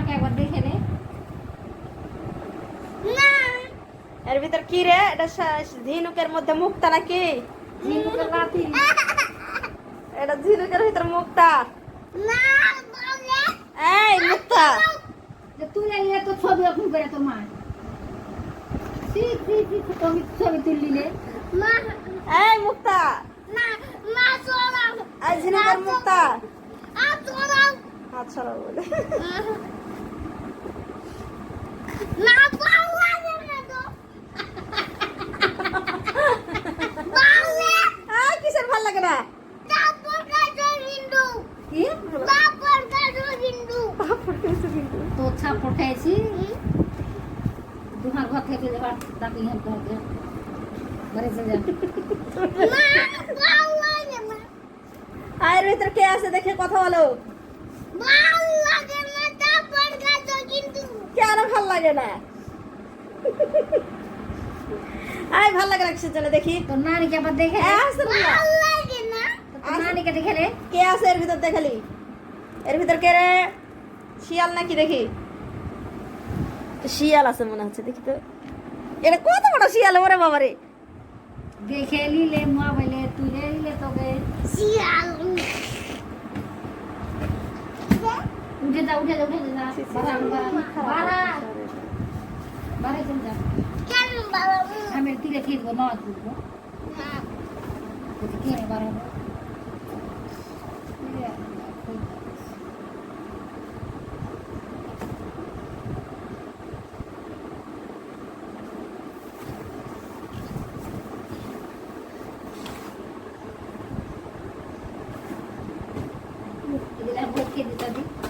মুখটাকে একবার দেখে নে। এর ভিতর কি রে? এটা ঝিনুকের মধ্যে মুক্তা নাকি? ঝিনুকের লাঠি। এটা ঝিনুকের ভিতর মুক্তা। এই মুক্তা। তুলে ছবি এখন করে তো মা ছবি তুললিলে। এই মুক্তা। না না সরাও এই ঝিনুকের মুক্তা। আ সরাও হাত বলে না বাবা না তো বাবা এই কিসের ভালো লাগে না? তো ছাপড় খাইছি দুহার ঘর থেকে যাবার দাবি এর ভিতর কে আছে দেখে কথা বলো। লাগে না তারপর কাটো কিন্তু কেন ভালো লাগে না। আই ভালো লাগে না কিসের জন্য? দেখি। তোর নানিকে আবার দেখে লাগে না। তোর নানিকে দেখে রে কে আছে এর ভিতর দেখালি এর ভিতর কে রে? শিয়াল নাকি? দেখি। শিয়াল আছে মনে হচ্ছে দেখি তো। এটা কত বড় শিয়াল ওরে বাবা রে দেখে নিলে মোবাইলে তুলে নিলে তোকে। শিয়াল। উঠে যা উঠে যা উঠে যা বাড়া বাড়া বাড়া চলে যা কেন বাবা আমি তীরে ফিরবো নয় তুলবো না যদি কে বাড়াবো ভোটকে দিতে দিই